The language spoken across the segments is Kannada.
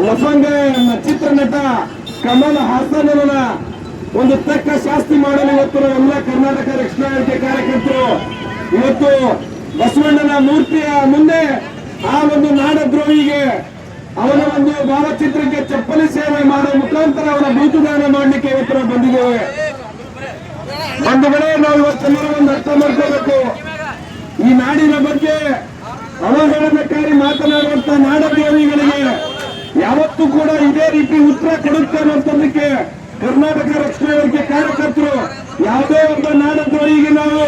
ಲಫಂಗ ಚಿತ್ರನಟ ಕಮಲ್ ಹಾಸನ್ ಅವರ ಒಂದು ತಕ್ಕ ಶಾಸ್ತಿ ಮಾಡಲು ಇವತ್ತು ಎಲ್ಲ ಕರ್ನಾಟಕ ರಕ್ಷಣಾ ವೇದಿಕೆ ಕಾರ್ಯಕರ್ತರು. ಇವತ್ತು ಬಸವಣ್ಣನ ಮೂರ್ತಿಯ ಮುಂದೆ ಆ ಒಂದು ನಾಡದ್ರೋಹಿಗೆ ಅವನ ಒಂದು ಭಾವಚಿತ್ರಕ್ಕೆ ಚಪ್ಪಲಿ ಸೇವೆ ಮಾಡುವ ಮುಖಾಂತರ ಅವರ ಬೀತುದಾನ ಮಾಡಲಿಕ್ಕೆ ಇವತ್ತು ನಾವು ಬಂದಿದ್ದೇವೆ. ಬಂಧುಗಳೇ, ನಾವು ಇವತ್ತೆಲ್ಲರೂ ಒಂದು ಅರ್ಥ ಮಾಡ್ಕೋಬೇಕು. ಈ ನಾಡಿನ ಬಗ್ಗೆ ಅವಹೇಳನಕಾರಿ ಮಾತನಾಡುವಂತ ನಾಡದ್ರೋಹಿಗಳಿಗೆ ಯಾವತ್ತೂ ಕೂಡ ಇದೇ ರೀತಿ ಉತ್ತರ ಕೊಡುತ್ತೆ ಅನ್ನೋದಕ್ಕೆ ಕರ್ನಾಟಕ ರಕ್ಷಣಾ ವೇದಿಕೆ ಕಾರ್ಯಕರ್ತರು ಯಾವುದೇ ಒಬ್ಬ ಈಗ ನಾವು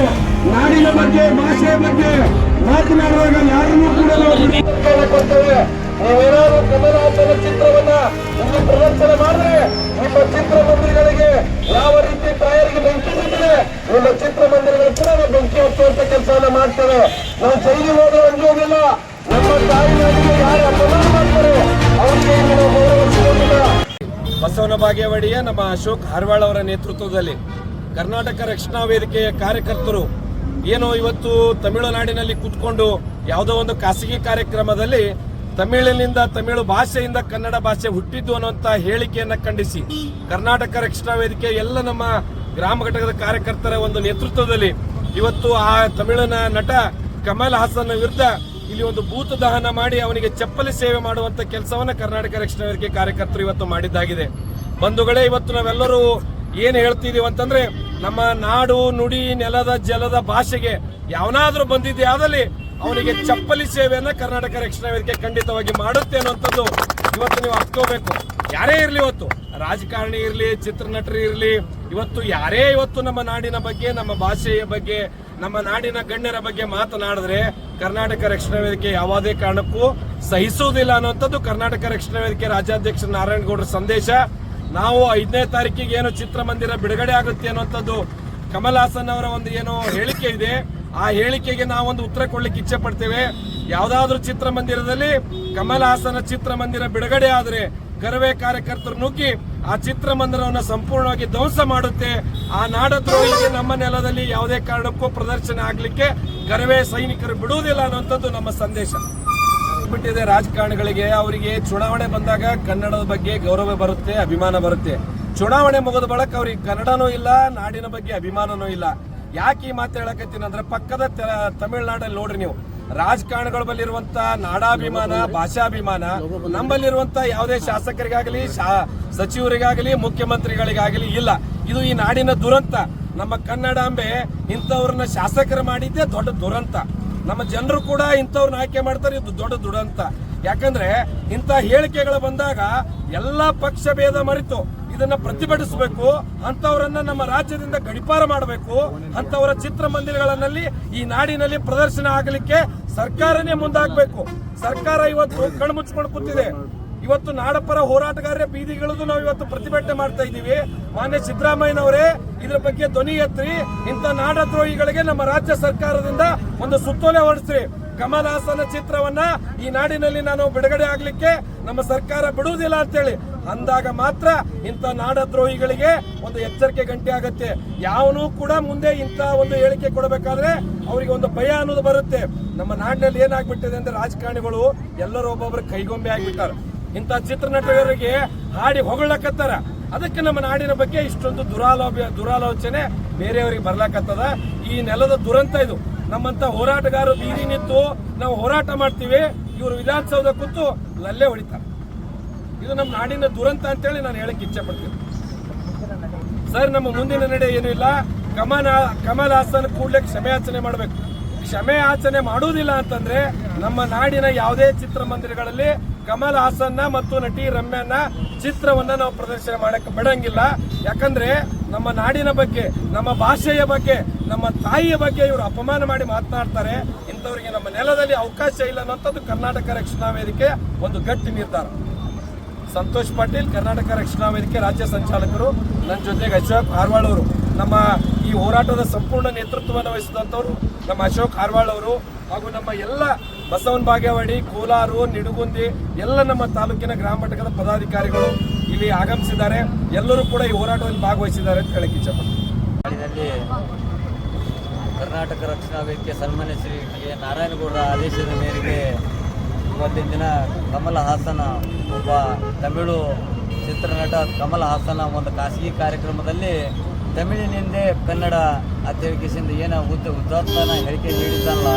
ನಾಡಿನ ಬಗ್ಗೆ, ಭಾಷೆಯ ಬಗ್ಗೆ ಮಾತನಾಡುವಾಗ ಯಾರನ್ನೂ ಕೂಡ ನಾವು ಕೊಡ್ತೇವೆ. ನೀವೇನಾದ್ರೂ ಚಿತ್ರವನ್ನ ಇಲ್ಲಿ ಪ್ರದರ್ಶನ ಮಾಡಿದ್ರೆ ನಿಮ್ಮ ಚಿತ್ರಮಂದಿರಗಳಿಗೆ ಯಾವ ರೀತಿ ಟೈರ್ಗೆ ಬೆಂಕಿ ಬಿದ್ದರೆ ನಿಮ್ಮ ಚಿತ್ರಮಂದಿರಗಳು ಕೂಡ ನಾವು ಬೆಂಕಿ ಹಚ್ಚುವಂತ ಕೆಲಸವನ್ನ ಮಾಡ್ತೇವೆ. ನಾವು ಜೈಲಿಗೆ ಹೋದ್ರೆ ಅಂಜೋದಿಲ್ಲ ನಮ್ಮ ತಾಯಿನಾಡಿಗೆ ಯಾರು ಬಸವನ ಬಾಗೇವಾಡಿಯ ನಮ್ಮ ಅಶೋಕ್ ಹಾರ್ವಾಳ್ ಅವರ ನೇತೃತ್ವದಲ್ಲಿ ಕರ್ನಾಟಕ ರಕ್ಷಣಾ ವೇದಿಕೆಯ ಕಾರ್ಯಕರ್ತರು ಏನು ಇವತ್ತು ತಮಿಳುನಾಡಿನಲ್ಲಿ ಕೂತ್ಕೊಂಡು ಯಾವುದೋ ಒಂದು ಖಾಸಗಿ ಕಾರ್ಯಕ್ರಮದಲ್ಲಿ ತಮಿಳಿನಿಂದ ತಮಿಳು ಭಾಷೆಯಿಂದ ಕನ್ನಡ ಭಾಷೆ ಹುಟ್ಟಿದ್ದು ಅನ್ನುವಂತ ಹೇಳಿಕೆಯನ್ನ ಖಂಡಿಸಿ ಕರ್ನಾಟಕ ರಕ್ಷಣಾ ವೇದಿಕೆ ಎಲ್ಲ ನಮ್ಮ ಗ್ರಾಮ ಘಟಕದ ಕಾರ್ಯಕರ್ತರ ಒಂದು ನೇತೃತ್ವದಲ್ಲಿ ಇವತ್ತು ಆ ತಮಿಳಿನ ನಟ ಕಮಲ್ ಹಾಸನ್ ವಿರುದ್ಧ ಇಲ್ಲಿ ಒಂದು ಭೂತ ದಹನ ಮಾಡಿ ಅವನಿಗೆ ಚಪ್ಪಲಿ ಸೇವೆ ಮಾಡುವಂತ ಕೆಲಸವನ್ನ ಕರ್ನಾಟಕ ರಕ್ಷಣಾ ವೇದಿಕೆ ಕಾರ್ಯಕರ್ತರು ಇವತ್ತು ಮಾಡಿದ್ದಾಗಿದೆ. ಬಂಧುಗಳೇ, ಇವತ್ತು ನಾವೆಲ್ಲರೂ ಏನು ಹೇಳ್ತಿದೀವಿ ಅಂತಂದ್ರೆ, ನಮ್ಮ ನಾಡು, ನುಡಿ, ನೆಲದ, ಜಲದ ಭಾಷೆಗೆ ಯಾವನಾದ್ರೂ ಬಂದಿದ್ದೆ ಆದಲ್ಲಿ ಅವನಿಗೆ ಚಪ್ಪಲಿ ಸೇವೆಯನ್ನು ಕರ್ನಾಟಕ ರಕ್ಷಣಾ ವೇದಿಕೆ ಖಂಡಿತವಾಗಿ ಮಾಡುತ್ತೆ ಅನ್ನುವಂಥದ್ದು ಇವತ್ತು ನೀವು ಅರ್ಕೋಬೇಕು ಯಾರೇ ಇರಲಿ ಇವತ್ತು, ರಾಜಕಾರಣಿ ಇರಲಿ, ಚಿತ್ರನಟರು ಇರಲಿ, ಇವತ್ತು ಯಾರೇ ಇವತ್ತು ನಮ್ಮ ನಾಡಿನ ಬಗ್ಗೆ, ನಮ್ಮ ಭಾಷೆಯ ಬಗ್ಗೆ, ನಮ್ಮ ನಾಡಿನ ಗಣ್ಯರ ಬಗ್ಗೆ ಮಾತನಾಡಿದ್ರೆ ಕರ್ನಾಟಕ ರಕ್ಷಣಾ ವೇದಿಕೆ ಯಾವುದೇ ಕಾರಣಕ್ಕೂ ಸಹಿಸುವುದಿಲ್ಲ ಅನ್ನುವಂಥದ್ದು ಕರ್ನಾಟಕ ರಕ್ಷಣಾ ವೇದಿಕೆ ರಾಜ್ಯಾಧ್ಯಕ್ಷ ನಾರಾಯಣಗೌಡರ ಸಂದೇಶ. ನಾವು ಐದನೇ ತಾರೀಕಿಗೆ ಏನು ಚಿತ್ರಮಂದಿರ ಬಿಡುಗಡೆ ಆಗುತ್ತೆ ಅನ್ನುವಂಥದ್ದು ಕಮಲ್ ಹಾಸನ್ ಅವರ ಒಂದು ಏನು ಹೇಳಿಕೆ ಇದೆ. ಆ ಹೇಳಿಕೆಗೆ ನಾವೊಂದು ಉತ್ತರ ಕೊಡ್ಲಿಕ್ಕೆ ಇಚ್ಛೆ ಪಡ್ತೇವೆ. ಯಾವ್ದಾದ್ರು ಚಿತ್ರಮಂದಿರದಲ್ಲಿ ಕಮಲ್ ಹಾಸನ ಚಿತ್ರಮಂದಿರ ಬಿಡುಗಡೆ ಆದರೆ ಕರವೇ ಕಾರ್ಯಕರ್ತರು ನುಗ್ಗಿ ಆ ಚಿತ್ರಮಂದಿರವನ್ನು ಸಂಪೂರ್ಣವಾಗಿ ಧ್ವಂಸ ಮಾಡುತ್ತೆ. ಆ ನಾಡದ್ರೋಹಿಗೆ ನಮ್ಮ ನೆಲದಲ್ಲಿ ಯಾವುದೇ ಕಾರಣಕ್ಕೂ ಪ್ರದರ್ಶನ ಆಗ್ಲಿಕ್ಕೆ ಕರವೇ ಸೈನಿಕರು ಬಿಡುವುದಿಲ್ಲ ಅನ್ನುವಂಥದ್ದು ನಮ್ಮ ಸಂದೇಶ. ಬಿಟ್ಟಿದೆ ರಾಜಕಾರಣಿಗಳಿಗೆ, ಅವರಿಗೆ ಚುನಾವಣೆ ಬಂದಾಗ ಕನ್ನಡದ ಬಗ್ಗೆ ಗೌರವ ಬರುತ್ತೆ, ಅಭಿಮಾನ ಬರುತ್ತೆ. ಚುನಾವಣೆ ಮುಗಿದ ಬಳಕ ಅವ್ರಿಗೆ ಕನ್ನಡನೂ ಇಲ್ಲ, ನಾಡಿನ ಬಗ್ಗೆ ಅಭಿಮಾನನೂ ಇಲ್ಲ. ಯಾಕೆ ಈ ಮಾತು ಹೇಳಕತ್ತೀನಿ ಅಂದ್ರೆ ಪಕ್ಕದ ತಮಿಳ್ನಾಡಲ್ಲಿ ನೋಡ್ರಿ ನೀವು. ರಾಜಕಾರಣಿಗಳ ಬಲ್ಲಿರುವಂತ ನಾಡಾಭಿಮಾನ, ಭಾಷಾಭಿಮಾನ, ನಮ್ಮಲ್ಲಿರುವಂತ ಯಾವುದೇ ಶಾಸಕರಿಗಾಗಲಿ ಸಚಿವರಿಗಾಗಲಿ, ಮುಖ್ಯಮಂತ್ರಿಗಳಿಗಾಗಲಿ ಇಲ್ಲ. ಇದು ಈ ನಾಡಿನ ದುರಂತ. ನಮ್ಮ ಕನ್ನಡಾಂಬೆ ಇಂಥವ್ರನ್ನ ಶಾಸಕರು ಮಾಡಿದ್ದೇ ದೊಡ್ಡ ದುರಂತ. ನಮ್ಮ ಜನರು ಕೂಡ ಇಂಥವ್ರನ್ನ ಆಯ್ಕೆ ಮಾಡ್ತಾರೆ, ಇದು ದೊಡ್ಡ ದುಡಂತ ಯಾಕಂದ್ರೆ ಇಂಥ ಹೇಳಿಕೆಗಳು ಬಂದಾಗ ಎಲ್ಲ ಪಕ್ಷ ಭೇದ ಮರೆತು. ಇದನ್ನ ಪ್ರತಿಭಟಿಸಬೇಕು ಅಂತವರನ್ನ ನಮ್ಮ ರಾಜ್ಯದಿಂದ ಗಡಿಪಾರ ಮಾಡಬೇಕು ಅಂತವರ ಚಿತ್ರಮಂದಿರಗಳಲ್ಲಿ ಈ ನಾಡಿನಲ್ಲಿ ಪ್ರದರ್ಶನ ಆಗಲಿಕ್ಕೆ ಸರ್ಕಾರನೇ ಮುಂದಾಗಬೇಕು. ಸರ್ಕಾರ ಇವತ್ತು ಕಣ್ಮುಚ್ಕೊಂಡು ಕೂತಿದೆ. ಇವತ್ತು ನಾಡಪರ ಹೋರಾಟಗಾರರ ಬೀದಿಗಿಳಿದು ನಾವು ಇವತ್ತು ಪ್ರತಿಭಟನೆ ಮಾಡ್ತಾ ಇದ್ದೀವಿ. ಮಾನ್ಯ ಸಿದ್ದರಾಮಯ್ಯನವರೇ, ಇದ್ರ ಬಗ್ಗೆ ಧ್ವನಿ ಎತ್ತಿ ಇಂಥ ನಾಡದ್ರೋಹಿಗಳಿಗೆ ನಮ್ಮ ರಾಜ್ಯ ಸರ್ಕಾರದಿಂದ ಒಂದು ಸುತ್ತೋಲೆ ಹೊರಡಿಸ್ರಿ. ಕಮಲ್ ಹಾಸನ ಚಿತ್ರವನ್ನ ಈ ನಾಡಿನಲ್ಲಿ ನಾನು ಬಿಡುಗಡೆ ಆಗ್ಲಿಕ್ಕೆ ನಮ್ಮ ಸರ್ಕಾರ ಬಿಡುವುದಿಲ್ಲ ಅಂತೇಳಿ. ಅಂದಾಗ ಮಾತ್ರ ಇಂಥ ನಾಡದ್ರೋಹಿಗಳಿಗೆ ಒಂದು ಎಚ್ಚರಿಕೆ ಗಂಟೆ ಆಗತ್ತೆ. ಯಾವನು ಕೂಡ ಮುಂದೆ ಇಂಥ ಒಂದು ಹೇಳಿಕೆ ಕೊಡಬೇಕಾದ್ರೆ ಅವರಿಗೆ ಒಂದು ಭಯ ಅನ್ನೋದು ಬರುತ್ತೆ. ನಮ್ಮ ನಾಡಿನಲ್ಲಿ ಏನಾಗ್ಬಿಟ್ಟಿದೆ ಅಂದ್ರೆ ರಾಜಕಾರಣಿಗಳು ಎಲ್ಲರೂ ಒಬ್ಬೊಬ್ಬರು ಕೈಗೊಂಬೆ ಆಗ್ಬಿಟ್ಟಾರೆ. ಇಂಥ ಚಿತ್ರನಟರಿಗೆ ಹಾಡಿ ಹೊಗಳಕತ್ತಾರ. ಅದಕ್ಕೆ ನಮ್ಮ ನಾಡಿನ ಬಗ್ಗೆ ಇಷ್ಟೊಂದು ದುರಾಲೋಭ ದುರಾಲೋಚನೆ ಬೇರೆಯವರಿಗೆ ಬರ್ಲಾಕತ್ತದ. ಈ ನೆಲದ ದುರಂತ ಇದು. ನಮ್ಮಂತ ಹೋರಾಟಗಾರರು ಬೀದಿ ನಿಂತು ನಾವು ಹೋರಾಟ ಮಾಡ್ತೀವಿ. ಇವರು ವಿಧಾನಸೌಧ ಕೂತು ಲಲ್ಲೆ ಹೊಡಿತಾರೆ. ಇದು ನಮ್ಮ ನಾಡಿನ ದುರಂತ ಅಂತೇಳಿ ನಾನು ಹೇಳಕ್ ಇಚ್ಛೆ ಪಡ್ತೀನಿ. ಸರ್, ನಮ್ಮ ಮುಂದಿನ ನಡೆ ಏನೂ ಇಲ್ಲ. ಕಮಲ್ ಕಮಲ್ ಹಾಸನ್ ಕೂಡಲೇ ಕ್ಷಮೆ ಆಚನೆ ಮಾಡಬೇಕು. ಕ್ಷಮೆ ಆಚನೆ ಮಾಡುವುದಿಲ್ಲ ಅಂತಂದ್ರೆ ನಮ್ಮ ನಾಡಿನ ಯಾವುದೇ ಚಿತ್ರಮಂದಿರಗಳಲ್ಲಿ ಕಮಲ್ ಹಾಸನ್ನ ಮತ್ತು ನಟಿ ರಮ್ಯಾನ ಚಿತ್ರವನ್ನ ನಾವು ಪ್ರದರ್ಶನ ಮಾಡಕ್ಕೆ ಬಿಡಂಗಿಲ್ಲ. ಯಾಕಂದ್ರೆ ನಮ್ಮ ನಾಡಿನ ಬಗ್ಗೆ, ನಮ್ಮ ಭಾಷೆಯ ಬಗ್ಗೆ, ನಮ್ಮ ತಾಯಿಯ ಬಗ್ಗೆ ಇವರು ಅಪಮಾನ ಮಾಡಿ ಮಾತನಾಡ್ತಾರೆ. ಇಂಥವರಿಗೆ ನಮ್ಮ ನೆಲದಲ್ಲಿ ಅವಕಾಶ ಇಲ್ಲ ಅನ್ನೋಂಥದ್ದು ಕರ್ನಾಟಕ ರಕ್ಷಣಾ ವೇದಿಕೆ ಒಂದು ಗಟ್ಟಿ ನಿರ್ಧಾರ. ಸಂತೋಷ್ ಪಾಟೀಲ್, ಕರ್ನಾಟಕ ರಕ್ಷಣಾ ವೇದಿಕೆ ರಾಜ್ಯ ಸಂಚಾಲಕರು. ನನ್ನ ಜೊತೆಗೆ ಅಶೋಕ್ ಹಾರ್ವಾಳ್ ಅವರು. ನಮ್ಮ ಈ ಹೋರಾಟದ ಸಂಪೂರ್ಣ ನೇತೃತ್ವವನ್ನು ವಹಿಸಿದಂಥವ್ರು ನಮ್ಮ ಅಶೋಕ್ ಹಾರ್ವಾಳ್ ಅವರು ಹಾಗೂ ನಮ್ಮ ಎಲ್ಲ ಬಸವನ ಬಾಗೇವಾಡಿ, ಕೋಲಾರು, ನಿಡುಗುಂದಿ, ಎಲ್ಲ ನಮ್ಮ ತಾಲೂಕಿನ ಗ್ರಾಮ ಮಟ್ಟದ ಪದಾಧಿಕಾರಿಗಳು ಇಲ್ಲಿ ಆಗಮಿಸಿದ್ದಾರೆ. ಎಲ್ಲರೂ ಕೂಡ ಈ ಹೋರಾಟದಲ್ಲಿ ಭಾಗವಹಿಸಿದ್ದಾರೆ ಅಂತ ಹೇಳಕ್ಕೆ ಇಚ್ಛಪಡ್ತೀನಿ ಕರ್ನಾಟಕ ರಕ್ಷಣಾ ವೇದಿಕೆ ಸನ್ಮಾನ್ಯ ಶ್ರೀ ಕೆ ನಾರಾಯಣಗೌಡರ ಆದೇಶದ ಮೇರೆಗೆ ಇವತ್ತಿನ ದಿನ ಕಮಲ ಹಾಸನ ಒಬ್ಬ ತಮಿಳು ಚಿತ್ರನಟ ಕಮಲ ಹಾಸನ ಒಂದು ಖಾಸಗಿ ಕಾರ್ಯಕ್ರಮದಲ್ಲಿ ತಮಿಳಿನಿಂದ ಕನ್ನಡ ಅಧ್ಯಕ್ಷದಿಂದ ಏನೋ ಉದ್ದ ಉತ್ತಾತ್ಮನ ಹೇಳಿಕೆ ನೀಡಿದ್ದಲ್ಲ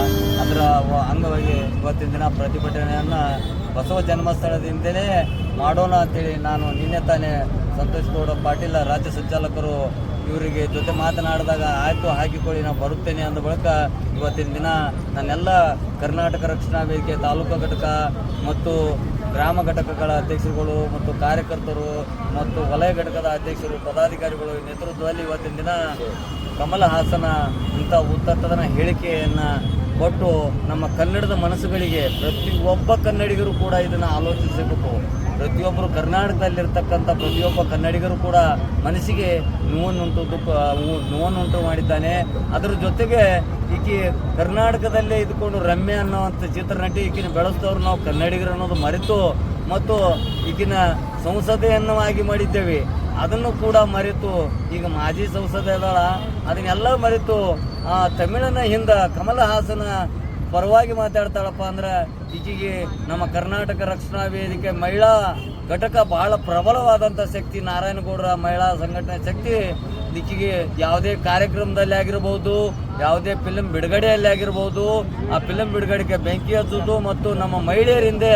ಅದರ ಅಂಗವಾಗಿ ಇವತ್ತಿನ ದಿನ ಪ್ರತಿಭಟನೆಯನ್ನು ಬಸವ ಜನ್ಮಸ್ಥಳದಿಂದಲೇ ಮಾಡೋಣ ಅಂತೇಳಿ ನಾನು ನಿನ್ನೆ ತಾನೇ ಸಂತೋಷ್ ಗೌಡ ಪಾಟೀಲ ರಾಜ್ಯ ಸಂಚಾಲಕರು ಇವರಿಗೆ ಜೊತೆ ಮಾತನಾಡಿದಾಗ, ಆಯ್ತು, ಹಾಕಿಕೊಳ್ಳಿ, ನಾನು ಬರುತ್ತೇನೆ ಅಂದ ಬಳಿಕ ಇವತ್ತಿನ ದಿನ ನನ್ನೆಲ್ಲ ಕರ್ನಾಟಕ ರಕ್ಷಣಾ ವೇದಿಕೆ ತಾಲೂಕು ಘಟಕ ಮತ್ತು ಗ್ರಾಮ ಘಟಕಗಳ ಅಧ್ಯಕ್ಷರುಗಳು ಮತ್ತು ಕಾರ್ಯಕರ್ತರು ಮತ್ತು ವಲಯ ಘಟಕದ ಅಧ್ಯಕ್ಷರು, ಪದಾಧಿಕಾರಿಗಳು ನೇತೃತ್ವದಲ್ಲಿ ಇವತ್ತಿನ ದಿನ ಕಮಲ ಹಾಸನ ಇಂಥ ಉತ್ತತ್ತದನ ಹೇಳಿಕೆಯನ್ನು ಕೊಟ್ಟು ನಮ್ಮ ಕನ್ನಡದ ಮನಸ್ಸುಗಳಿಗೆ ಪ್ರತಿಯೊಬ್ಬ ಕನ್ನಡಿಗರು ಕೂಡ ಇದನ್ನು ಆಲೋಚಿಸಬೇಕು. ಪ್ರತಿಯೊಬ್ಬರು ಕರ್ನಾಟಕದಲ್ಲಿರ್ತಕ್ಕಂಥ ಪ್ರತಿಯೊಬ್ಬ ಕನ್ನಡಿಗರು ಕೂಡ ಮನಸ್ಸಿಗೆ ನೋವನ್ನುಂಟು, ದುಃಖ ನೋವನ್ನುಂಟು ಮಾಡಿದ್ದಾನೆ. ಅದರ ಜೊತೆಗೆ ಈಕೆ ಕರ್ನಾಟಕದಲ್ಲೇ ಇದ್ಕೊಂಡು ರಮ್ಯ ಅನ್ನೋವಂಥ ಚಿತ್ರನಟಿ ಈಕಿನ ಬೆಳೆಸ್ತವ್ರು ನಾವು ಕನ್ನಡಿಗರು ಅನ್ನೋದು ಮರೆತು ಮತ್ತು ಈಗಿನ ಸಂಸದೆಯನ್ನವಾಗಿ ಮಾಡಿದ್ದೇವೆ. ಅದನ್ನು ಕೂಡ ಮರೆತು, ಈಗ ಮಾಜಿ ಸಂಸದೆ ಅದನ್ನೆಲ್ಲ ಮರೆತು, ಆ, ತಮಿಳನ ಹಿಂದ ಕಮಲ ಹಾಸನ ಪರವಾಗಿ ಮಾತಾಡ್ತಾಳಪ್ಪ ಅಂದ್ರೆ ಈಕೆಗೆ ನಮ್ಮ ಕರ್ನಾಟಕ ರಕ್ಷಣಾ ವೇದಿಕೆ ಮಹಿಳಾ ಘಟಕ ಬಹಳ ಪ್ರಬಲವಾದಂಥ ಶಕ್ತಿ, ನಾರಾಯಣಗೌಡರ ಮಹಿಳಾ ಸಂಘಟನೆ ಶಕ್ತಿ. ಈಕೆಗೆ ಯಾವುದೇ ಕಾರ್ಯಕ್ರಮದಲ್ಲಿ ಆಗಿರ್ಬೋದು, ಯಾವುದೇ ಫಿಲ್ಮ್ ಬಿಡುಗಡೆಯಲ್ಲಿ ಆಗಿರ್ಬೋದು, ಆ ಫಿಲ್ಮ್ ಬಿಡುಗಡೆಗೆ ಬೆಂಕಿ ಹಚ್ಚೋದು ಮತ್ತು ನಮ್ಮ ಮಹಿಳೆಯರಿಂದ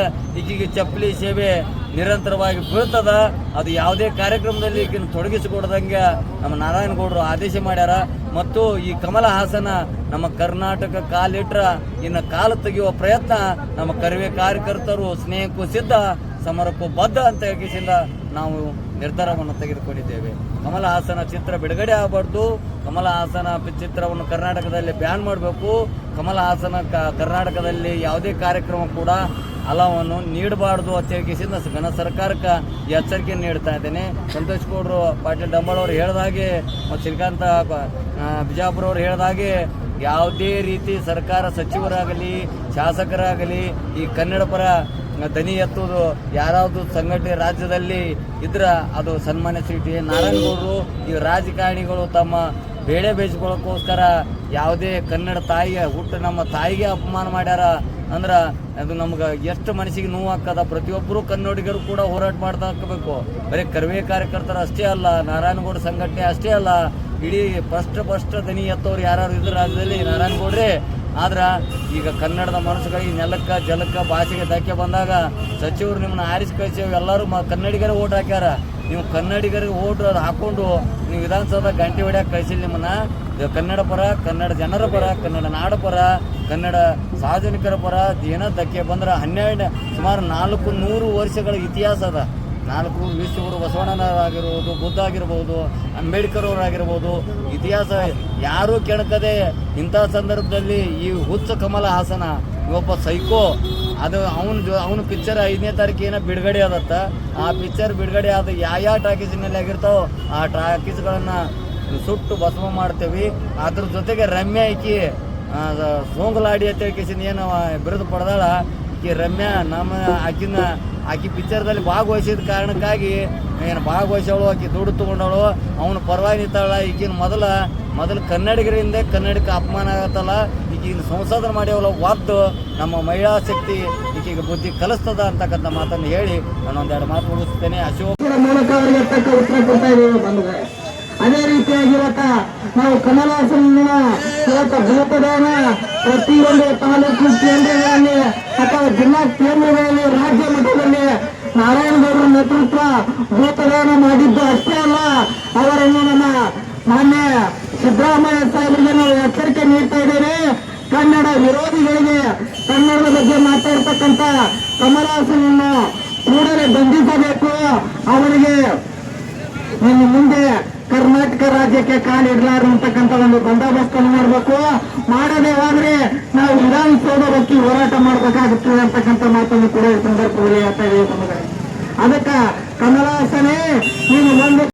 ಈಕೆಗೆ ಚಪ್ಪಲಿ ಸೇವೆ ನಿರಂತರವಾಗಿ ಬೀಳ್ತದ. ಅದು ಯಾವುದೇ ಕಾರ್ಯಕ್ರಮದಲ್ಲಿ ಈಗಿನ ತೊಡಗಿಸಿಕೊಡ್ದಂಗೆ ನಮ್ಮ ನಾರಾಯಣಗೌಡರು ಆದೇಶ ಮಾಡ್ಯಾರ. ಮತ್ತು ಈ ಕಮಲ ಹಾಸನ ನಮ್ಮ ಕರ್ನಾಟಕ ಕಾಲಿಟ್ರ ಇನ್ನು ಕಾಲು ತೆಗೆಯುವ ಪ್ರಯತ್ನ ನಮ್ಮ ಕರಿವೆ ಕಾರ್ಯಕರ್ತರು ಸ್ನೇಹಕ್ಕೂ ಸಿದ್ಧ, ಸಮರಕ್ಕೂ ಬದ್ಧ ಅಂತ ಹೇಳಿಸಿಂದ ನಾವು ನಿರ್ಧಾರವನ್ನು ತೆಗೆದುಕೊಂಡಿದ್ದೇವೆ. ಕಮಲ ಹಾಸನ ಚಿತ್ರ ಬಿಡುಗಡೆ ಆಗಬಾರ್ದು. ಕಮಲ ಹಾಸನ ಚಿತ್ರವನ್ನು ಕರ್ನಾಟಕದಲ್ಲಿ ಬ್ಯಾನ್ ಮಾಡಬೇಕು. ಕಮಲ ಹಾಸನ ಕರ್ನಾಟಕದಲ್ಲಿ ಯಾವುದೇ ಕಾರ್ಯಕ್ರಮ ಕೂಡ ಅಲಾವನ್ನು ನೀಡಬಾರ್ದು ಅಂತ ಹೇಳಿಸಿಂದ ಘನ ಸರ್ಕಾರಕ್ಕೆ ಎಚ್ಚರಿಕೆ ನೀಡ್ತಾ ಇದ್ದೇನೆ. ಸಂತೋಷ್ ಗೌಡರು ಪಾಟೀಲ್ ಡಂಬಳ ಅವರು ಹೇಳಿದಾಗೆ ಮತ್ತು ಶ್ರೀಕಾಂತ ಬಿಜಾಪುರ ಅವರು ಹೇಳಿದಾಗೆ ಯಾವುದೇ ರೀತಿ ಸರ್ಕಾರ ಸಚಿವರಾಗಲಿ, ಶಾಸಕರಾಗಲಿ ಈ ಕನ್ನಡ ಪರ ದನಿ ಎತ್ತುವುದು ಯಾರಾವುದು ಸಂಘಟನೆ ರಾಜ್ಯದಲ್ಲಿ ಇದ್ರ ಅದು ಸನ್ಮಾನ್ಯ ಶ್ರೀ ಟಿ ನಾರಾಯಣಗೌಡರು. ಈ ರಾಜಕಾರಣಿಗಳು ತಮ್ಮ ಬೇಳೆ ಬೇಯಿಸ್ಕೊಳ್ಳೋಕ್ಕೋಸ್ಕರ ಯಾವುದೇ ಕನ್ನಡ ತಾಯಿಯ ಹುಟ್ಟು ನಮ್ಮ ತಾಯಿಗೆ ಅಪಮಾನ ಮಾಡ್ಯಾರ. ಅಂದ್ರೆ ಅದು ನಮ್ಗೆ ಎಷ್ಟು ಮನಸ್ಸಿಗೆ ನೋವು ಹಾಕದ ಪ್ರತಿಯೊಬ್ಬರು ಕನ್ನಡಿಗರು ಕೂಡ ಹೋರಾಟ ಮಾಡ್ತಾ ಹಾಕಬೇಕು ಬರೀ ಕರ್ವೆ ಕಾರ್ಯಕರ್ತರು ಅಷ್ಟೇ ಅಲ್ಲ, ನಾರಾಯಣಗೌಡ ಸಂಘಟನೆ ಅಷ್ಟೇ ಅಲ್ಲ, ಇಡೀ ಫಸ್ಟ್ ಫಸ್ಟ್ ದನಿ ಎತ್ತವ್ರು ಯಾರು ಇದ್ರ ರಾಜ್ಯದಲ್ಲಿ ನಾರಾಯಣಗೌಡ್ರೆ. ಆದ್ರೆ ಈಗ ಕನ್ನಡದ ಮನಸ್ಸುಗಳಿಗೆ ನೆಲಕ್ಕೆ, ಜಲಕ್ಕೆ, ಭಾಷೆಗೆ ಧಕ್ಕೆ ಬಂದಾಗ ಸಚಿವರು ನಿಮ್ಮನ್ನ ಆರಿಸಿ ಕಳಿಸಿ ಎಲ್ಲರೂ ಮ ಕನ್ನಡಿಗರೇ ಓಟ್ ಹಾಕ್ಯಾರ. ನೀವು ಕನ್ನಡಿಗರಿಗೆ ಓಟ್ ಹಾಕೊಂಡು ನೀವು ವಿಧಾನಸೌಧ ಗಂಟೆ ಹೊಡ್ಯಾಕ ಕಳಿಸಿಲ್ಲ ನಿಮ್ಮನ್ನ. ಕನ್ನಡ ಪರ, ಕನ್ನಡ ಜನರ ಪರ, ಕನ್ನಡ ನಾಡ ಪರ, ಕನ್ನಡ ಸಾರ್ವಜನಿಕರ ಪರ ಏನೋ ಧಕ್ಕೆ ಬಂದ್ರೆ ಹನ್ನೆರಡು ಸುಮಾರು ನಾಲ್ಕು ನೂರು ವರ್ಷಗಳ ಇತಿಹಾಸ ಅದ. ನಾಲ್ಕು ವಿಶ್ವಗುರು ಬಸವಣ್ಣನವರಾಗಿರ್ಬೋದು, ಬುದ್ಧ ಆಗಿರ್ಬೋದು, ಅಂಬೇಡ್ಕರ್ ಅವರಾಗಿರ್ಬೋದು, ಇತಿಹಾಸ ಯಾರೂ ಕೆಣಕದೆ ಇಂಥ ಸಂದರ್ಭದಲ್ಲಿ ಈ ಹುಚ್ಚ ಕಮಲ ಹಾಸನ ಒಬ್ಬ ಸೈಕೋ, ಅದು ಅವನ ಅವನ ಪಿಕ್ಚರ್ ಐದನೇ ತಾರೀಕು ಏನೋ ಬಿಡುಗಡೆ ಆದತ್ತ. ಆ ಪಿಕ್ಚರ್ ಬಿಡುಗಡೆ ಆದ ಯಾವ ಯಾವ ಟಾಕೀಸ್ನಲ್ಲಿ ಆಗಿರ್ತಾವೋ ಆ ಟಾಕೀಸ್ಗಳನ್ನು ಸುಟ್ಟು ಭಸ್ಮ ಮಾಡ್ತೇವೆ. ಅದ್ರ ಜೊತೆಗೆ ರಮ್ಯಾ ಐಕಿ ಸೋಂಗಲಾಡಿ ಅಂತ ಹೇಳ್ಕೇಸಿನ ಏನು ಬಿರುದು ಪಡೆದಾಳ. ಈ ರಮ್ಯಾ ನಮ್ಮ ಆಕಿನ, ಆಕಿ ಪಿಕ್ಚರ್ದಲ್ಲಿ ಭಾಗವಹಿಸಿದ ಕಾರಣಕ್ಕಾಗಿ ಏನು ಭಾಗವಹಿಸೋಳು ಆಕಿ ದುಡ್ಡು ತೊಗೊಂಡವಳು. ಅವನು ಪರವಾಗಿ ನಿಂತಾಳ. ಈಗಿನ ಮೊದಲ, ಮೊದಲು ಕನ್ನಡಿಗರಿಂದ ಕನ್ನಡಕ್ಕೆ ಅಪಮಾನ ಆಗತ್ತಲ್ಲ. ಈಗಿನ ಸಂಶೋಧನೆ ಮಾಡ್ಯವಲ್ಲ, ಒದ್ದು ನಮ್ಮ ಮಹಿಳಾ ಶಕ್ತಿ ಈಕೀಗ ಬುದ್ಧಿ ಕಲಿಸ್ತದ ಅಂತಕ್ಕಂಥ ಮಾತನ್ನು ಹೇಳಿ ನಾನೊಂದೆರಡು ಮಾತು ಮುಗಿಸ್ತೇನೆ. ಅಶೋಕ್ ಮೂಲಕ ಅದೇ ರೀತಿಯಾಗಿ ಇವತ್ತ ನಾವು ಕಮಲಾಸನ ಇವತ್ತ ಭೂತದಾನ ಪ್ರತಿಯೊಂದು ತಾಲೂಕು ಕೇಂದ್ರಗಳಲ್ಲಿ ಅಥವಾ ಜಿಲ್ಲಾ ಕೇಂದ್ರಗಳಲ್ಲಿ ರಾಜ್ಯ ಮಟ್ಟದಲ್ಲಿ ನಾರಾಯಣಗೌಡರ ನೇತೃತ್ವ ಭೂತದಾನ ಮಾಡಿದ್ದು ಅಷ್ಟೇ ಅಲ್ಲ, ಅವರನ್ನು ನಮ್ಮ ಮಾನ್ಯ ಸಿದ್ದರಾಮಯ್ಯ ಸಾಹೇಬರಿಗೆ ನಾವು ಎಚ್ಚರಿಕೆ ನೀಡ್ತಾ ಇದ್ದೇವೆ. ಕನ್ನಡ ವಿರೋಧಿಗಳಿಗೆ ಕನ್ನಡದ ಬಗ್ಗೆ ಮಾತಾಡ್ತಕ್ಕಂಥ ಕಮಲಾಸನನ್ನು ಕೂಡಲೇ ಬಂಧಿಸಬೇಕು. ಅವರಿಗೆ ಮುಂದೆ ಕರ್ನಾಟಕ ರಾಜ್ಯಕ್ಕೆ ಕಾಲಿಡಲಾರು ಅಂತಕ್ಕಂಥ ಒಂದು ಬಂದೋಬಸ್ತ್ ಮಾಡ್ಬೇಕು. ಮಾಡದೇ ಹೋದ್ರೆ ನಾವು ವಿಧಾನಸೌಧ ಬಗ್ಗೆ ಹೋರಾಟ ಮಾಡ್ಬೇಕಾಗುತ್ತದೆ ಅಂತಕ್ಕಂಥ ಮಾತನ್ನು ಕೂಡ ಈ ಸಂದರ್ಭದಲ್ಲಿ ಹೇಳ್ತಾ ಇದೆ ಅದಕ್ಕ ಕಮಲಾಸನೇ ನೀನು ಒಂದು